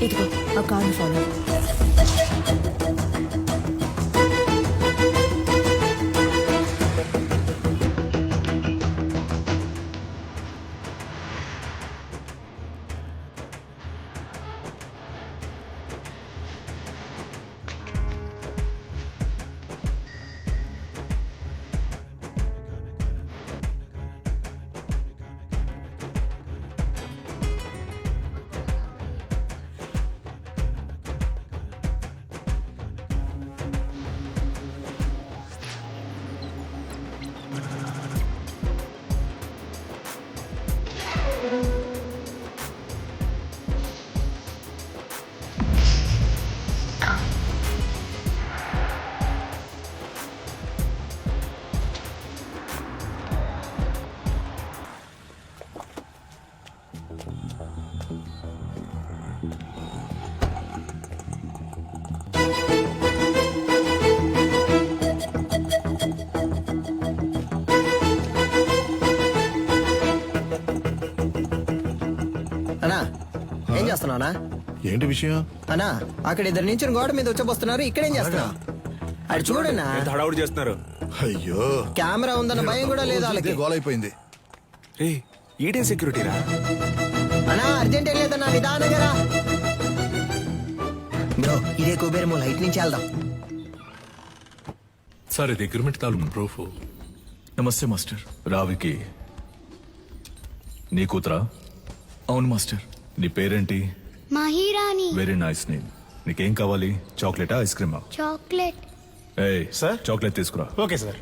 Ik wil elkaar niet ఏం చేస్తున్నావునా ఏంటి విషయం? అన్నా అక్కడ ఇద్దరు నుంచి గోడ మీద వచ్చబోస్తున్నారు ఇక్కడేం చేస్తున్నావు? అది హడావుడి చేస్తున్నారు? అయ్యో. కెమెరా ఉందన్న భయం కూడా లేదు వాళ్ళకి. గోల్ అయిపోయింది రే ఈడే సెక్యూరిటీరా అన్నా అర్జెంట్ ఏం లేదన్నా నిదానంగా రా. బ్రో ఇదే కుబేరము లైట్ నుంచి వెళ్దాం. సార్ ఇది అగ్రిమెంట్ తాలూకు ప్రూఫ్ నమస్తే మాస్టర్. రావికి. నీ కూతురా? అవును మాస్టర్. నీ పేరేంటి? మహిరాణి. వెరీ నైస్ నేమ్ నీకేం కావాలి? చాక్లెటా ఐస్ క్రీమా? చాక్లెట్. ఏయ్ సార్? చాక్లెట్ తీసుకురా. Okay sir.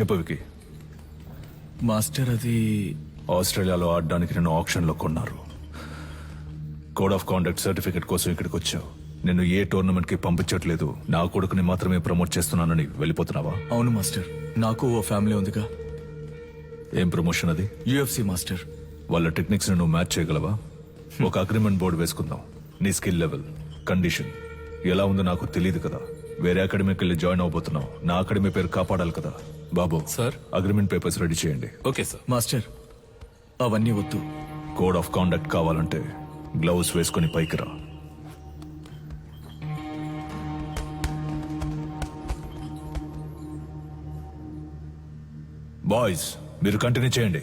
చెప్పు వికి. మాస్టర్ అది ఆస్ట్రేలియాలో ఆడడానికి నేను ఆప్షన్లో కొన్నారు. కోడ్ ఆఫ్ కాండక్ట్ సర్టిఫికెట్ కోసం ఇక్కడికి వచ్చావు నిన్ను ఏ టోర్నమెంట్కి పంపించట్లేదు. నా కొడుకుని మాత్రమే ప్రమోట్ చేస్తున్నానని వెళ్ళిపోతున్నావా? అవును మాస్టర్. నాకు ఓ ఫ్యామిలీ ఉందిగా. ఏం ప్రమోషన్ అది? UFC master. వాళ్ళ టెక్నిక్స్ నువ్వు మ్యాచ్ చేయగలవా? ఒక అగ్రిమెంట్ బోర్డు వేసుకుందాం. నీ స్కిల్ లెవెల్ కండిషన్ ఎలా ఉందో నాకు తెలియదు కదా. వేరే అకాడమీకి వెళ్ళి జాయిన్ అవబోతున్నావు. నా అకాడమీ పేరు కాపాడాలి కదా. బాబు సార్. అగ్రిమెంట్ పేపర్స్ రెడీ చేయండి. ఓకే సార్ మాస్టర్ అవన్నీ వద్దు. కోడ్ ఆఫ్ కాండక్ట్ కావాలంటే గ్లౌస్ వేసుకొని పైకి రా. బాయ్స్ మీరు కంటిన్యూ చేయండి.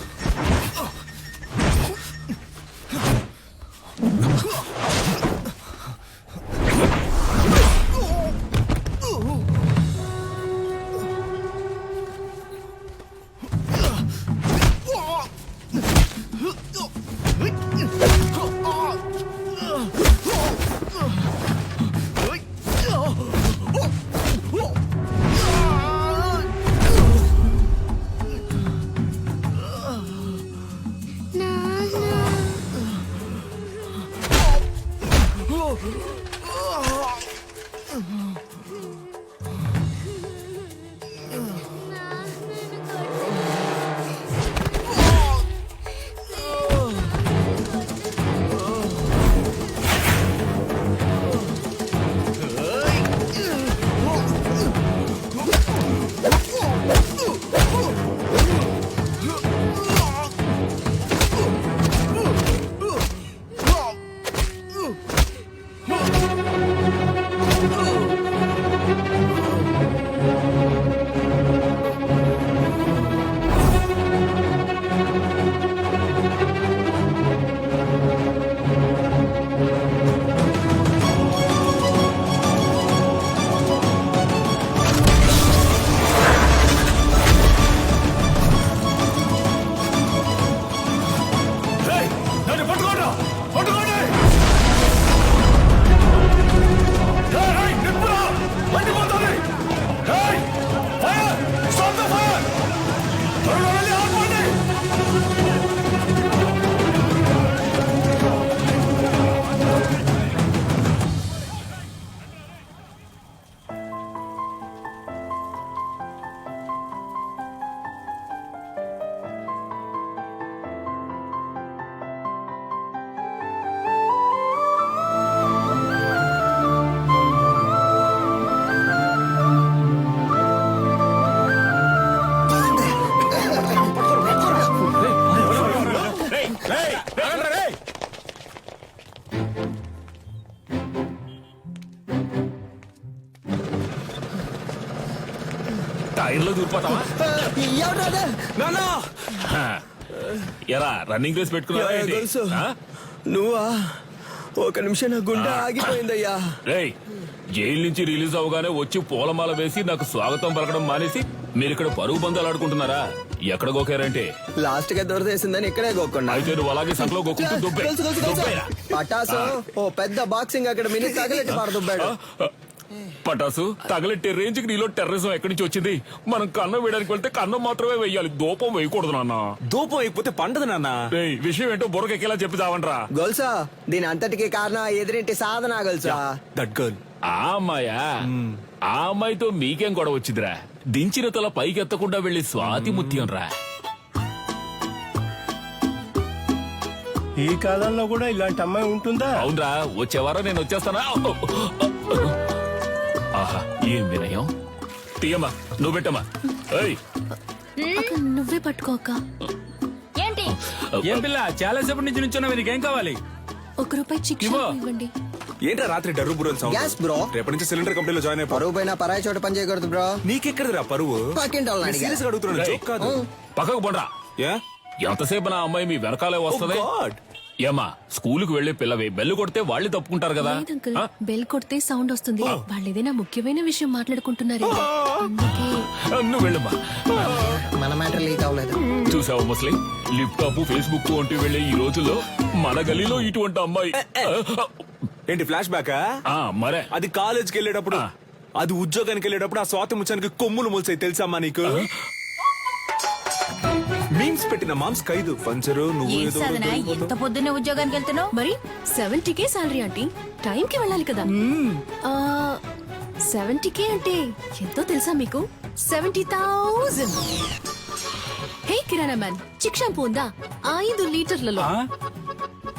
嗯。ఫైర్లో దూరిపోతావా? ఎవరు నానా హా. ఎరా రన్నింగ్ రేస్ పెట్టుకున్నావా? నువ్వా? ఒక నిమిషం నా గుండె ఆగిపోయిందయ్యా. రేయ్ జైలు నుంచి రిలీజ్ అవగానే వచ్చి పూలమాల వేసి నాకు స్వాగతం పలకడం మానేసి మీరు ఇక్కడ పరుగు బంధాలు ఆడుకుంటున్నారా? ఎక్కడ గోకారంటే? లాస్ట్గా దొరదేసిందని ఇక్కడే గోకుండా అయితే నువ్వు అలాగే సంకలో గోకుంటూ దుబ్బే. పటాసు ఓ పెద్ద బాక్సింగ్ అక్కడ మినీ తగలెట్టి పారదుబ్బాడు పటాసు తగలెట్టే రేంజ్కి నీలో టెర్రరిజం ఎక్కడి నుంచి వచ్చింది? మనం కన్నం వేయడానికి వెళ్తే కన్నం మాత్రమే వేయాలి. దూపం వేయకూడదు నాన్న. దూపం అయిపోతే పండదు నాన్న. రేయ్ విషయం ఏంటో బుర్రకెక్కేలా చెప్పి చావంట్రా గొలుసా దీని అంతటికి కారణం ఆ ఎదురింటి సాధన గొలుసా. That girl. ఆ అమ్మాయా? ఆ అమ్మాయితో మీకేం గొడవ వచ్చిందిరా? దించిన తల పైకెత్తకుండా వెళ్ళి స్వాతి ముత్యం రా ఈ కాలంలో కూడా ఇలాంటి అమ్మాయి ఉంటుందా? అవునరా వచ్చే వారం నేను వచ్చేస్తానా? ఏం వినయం? తీయమ్మా నువ్వు పెట్టమ్మా. ఏయ్. అక్క నువ్వే పట్టుకో అక్క. ఏంటి? ఏం పిల్ల చాలా సేపటి నుంచి నుంచున్నా నీకేం కావాలి? ఒక రూపాయి చిక్ ఇవ్వు. ఇవ్వండి. ఏంట్రా రాత్రి డర్రు బుర్రలు సౌండ్? Yes, bro. రేపటి నుంచి సిలిండర్ కంపెనీలో జాయిన్ అయిపో. పరువు పైన పరాయి చోట పని చేయకూడదు బ్రో నీకెక్కడదిరా పరువు? పక్కింటి వాళ్ళని అడిగా. సీరియస్ అడుగుతున్నాను రేయ్. జోక్ కాదు. పక్కకు పోండ్రా. ఏ ఎంతసేపు నా అమ్మాయి మీ వెనకాలే వస్తుంది? Oh God. ఏమా స్కూలుకు వెళ్ళే పిల్లవి బెల్లు కొడితే వాళ్ళే తప్పుకుంటారు కదా? అంకుల్? బెల్ కొడితే సౌండ్ వస్తుంది. వాళ్ళు ఏదైనా ముఖ్యమైన విషయం మాట్లాడుకుంటున్నారు. నువ్వు వెళ్ళమ్మా. మన మ్యాటర్ లీక్ అవ్వలేదు. చూసావా ముస్లిం? లిప్టాప్ ఫేస్బుక్ వంటి వెళ్ళే ఈ రోజుల్లో మన గలీలో ఇటువంటి అమ్మాయి ఏంటి ఫ్లాష్ బ్యాక్ ఆ, మరే. అది కాలేజ్కి వెళ్ళేటప్పుడు. అది ఉద్యోగానికి వెళ్ళేటప్పుడు ఆ స్వాతి ముచ్చానికి కొమ్ములు మొలిసాయి తెలుసమ్మా నీకు? మీమ్స్ పెట్టిన మామ్స్ ఖైదు. పంచరు నువ్వు ఏం ఏదో సాధన? ఎంత పొద్దున్నే ఉద్యోగానికి వెళ్తున్నావు? మరి సెవెంటీకే సాలరీ ఆంటీ. టైం కి వెళ్ళాలి కదా. సెవెంటీకే అంటే ఎంతో తెలుసా మీకు? Seventy thousand hey kirana man Chik shampoo ఉందా? ఐదు లీటర్లలో. ఆ?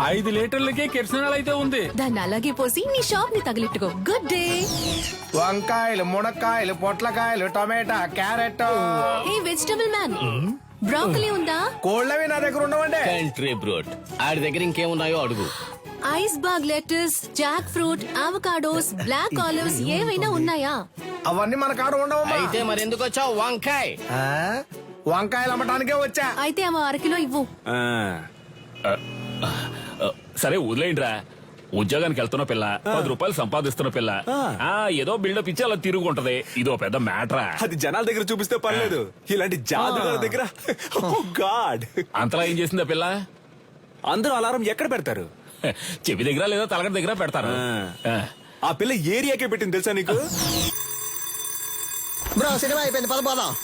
ఐదు లీటర్లకే కిరసనాలు అయితే ఉంది. దాన్ని అలాగే పోసి నీ షాప్ని తగిలిట్టుకో. గుడ్ డే వంకాయలు మునక్కాయలు పొట్లకాయలు tomato carrot. Hey vegetable man. Broccoli ఉందా? కోళ్ళవి నా దగ్గర ఉండవండి. Country bread. ఆడి దగ్గర ఇంకేమున్నాయో అడుగు. Iceberg lettuce jackfruit avocados black olives ఏవైనా ఉన్నాయా? అవన్నీ మన కాడ ఉండవమ్మా. అయితే మరి ఎందుకు వచ్చావు? వంకాయ్. ఆ? వంకాయలు అమ్మటానికే వచ్చా. అయితే అవి అరకిలో ఇవ్వు. సరే వదిలేయండిరా. ఉద్యోగానికి వెళ్తున్న పిల్ల పది రూపాయలు సంపాదిస్తున్న పిల్ల. ఆ. ఏదో బిల్డప్ ఇచ్చి అలా తిరుగుంటది. ఇదో పెద్ద మ్యాటరా. అది జనాల దగ్గర చూపిస్తే పర్లేదు. ఇలాంటి జాదుగాల దగ్గర గాడ్. అంతలా ఏం చేసిందా పిల్ల? అందరూ అలారం ఎక్కడ పెడతారు? చెవి దగ్గర లేదా తలగడ దగ్గర పెడతారు. ఆ. ఆ. పిల్ల ఏరియాకే పెట్టింది తెలుసా నీకు? బ్రో సినిమా అయిపోయింది పద పోదాం.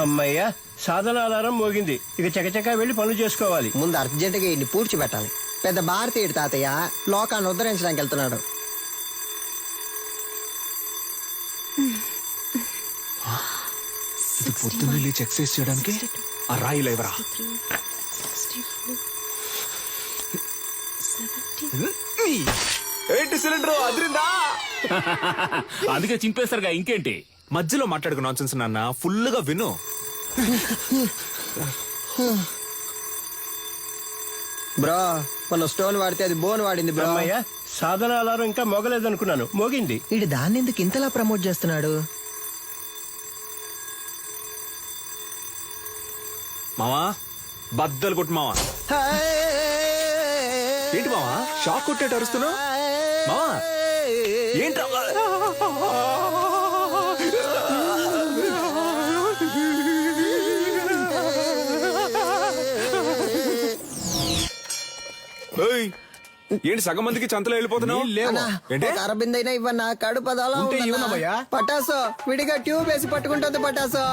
అమ్మయ్య సాధన ఆధారం మోగింది. ఇక చకచకా వెళ్ళి పనులు చేసుకోవాలి. ముందు అర్జెంట్గా ఇన్ని పూడ్చి పెట్టాలి. పెద్ద భారతీయుడు తాతయ్య లోకాన్ని ఉద్ధరించడానికి వెళ్తున్నాడు. ఇది పొద్దున్నే లేచి ఎక్సర్సైజ్ చేయడానికి? ఆ రాయి లేవరా ఏంటి సిలిండర్? అదిరిందా? అందుకే చింపేస్తారుగా ఇంకేంటి? మధ్యలో మాట్లాడుకు నాన్సెన్స్ నాన్న ఫుల్గా విను. బ్రో మన స్టోన్ వాడితే అది బోన్ వాడింది బ్రో. అమ్మయ్య సాధన ఆధారం ఇంకా మోగలేదనుకున్నాను. మోగింది. వీడు దాన్ని ఎందుకు ఇంతలా ప్రమోట్ చేస్తున్నాడు? మావా బద్దలు కొట్టు మావా. ఏంటి మావా షాక్ కొట్టేట అరుస్తున్నావు మావా ఏంట్రా? ఏంటి సగం మందికి చంతలో వెళ్ళిపోతున్నావు? ఏంటి? అరబింద్ అయినా ఇవ్వన్నా కడుపు అదోలా. ఇవ్వనమ్మయ్యా. పటాసు విడిగా ట్యూబ్ వేసి పట్టుకుంటుంది పటాసు.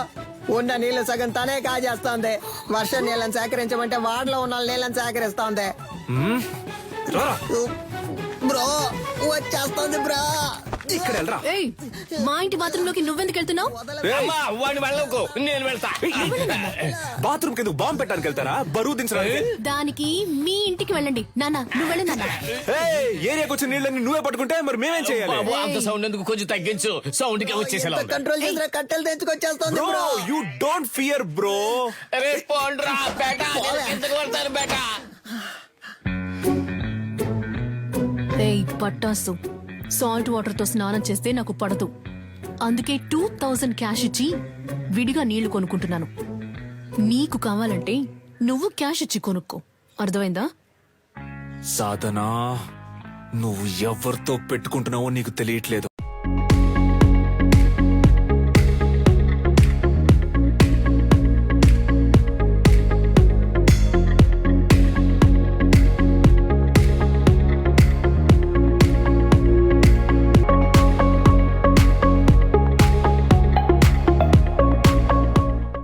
ఉన్న నీళ్ళు సగం తనే కాజేస్తోంది. వర్షం నీళ్ళని సేకరించమంటే వాడలో ఉన్న నీళ్ళని సేకరిస్తోంది. బ్రో వచ్చేస్తోంది బ్రో. ఇక్కడ వెళ్ళరా. ఏయ్ మా ఇంటి బాత్రూమ్లోకి నువ్వెందుకు వెళ్తున్నావు? అమ్మా వాడిని వెళ్ళకు. నేను వెళ్తా. బాత్రూమ్ కింద బాంబు పెట్టడానికి వెళ్తారా? బరువు దించడానికి? దానికి మీ ఇంటికి వెళ్ళండి. నాన్న నువ్వు వెళ్ళి నాన్న. ఏయ్, ఏరియాకి వచ్చిన నీళ్ళని నువ్వే పట్టుకుంటే మరి మేమేం చేయాలి? అంత సౌండ్ ఎందుకు? కొంచెం తగ్గించు. సౌండ్కి వచ్చేసేలా ఉంది. కంట్రోల్ చేసిన కట్టెలు తెచ్చుకొచ్చేస్తోంది bro you don't fear bro రే పోండ్రా బేటా కిందకు వెళ్తాను బేటా. పట్టాసు. సాల్ట్ వాటర్తో స్నానం చేస్తే నాకు పడదు. అందుకే టూ థౌజండ్ క్యాష్ ఇచ్చి విడిగా నీళ్ళు కొనుక్కుంటున్నాను. నీకు కావాలంటే నువ్వు క్యాష్ ఇచ్చి కొనుక్కో. అర్థమైందా? సాధనా నువ్వు ఎవరితో పెట్టుకుంటున్నావో నీకు తెలియట్లేదు.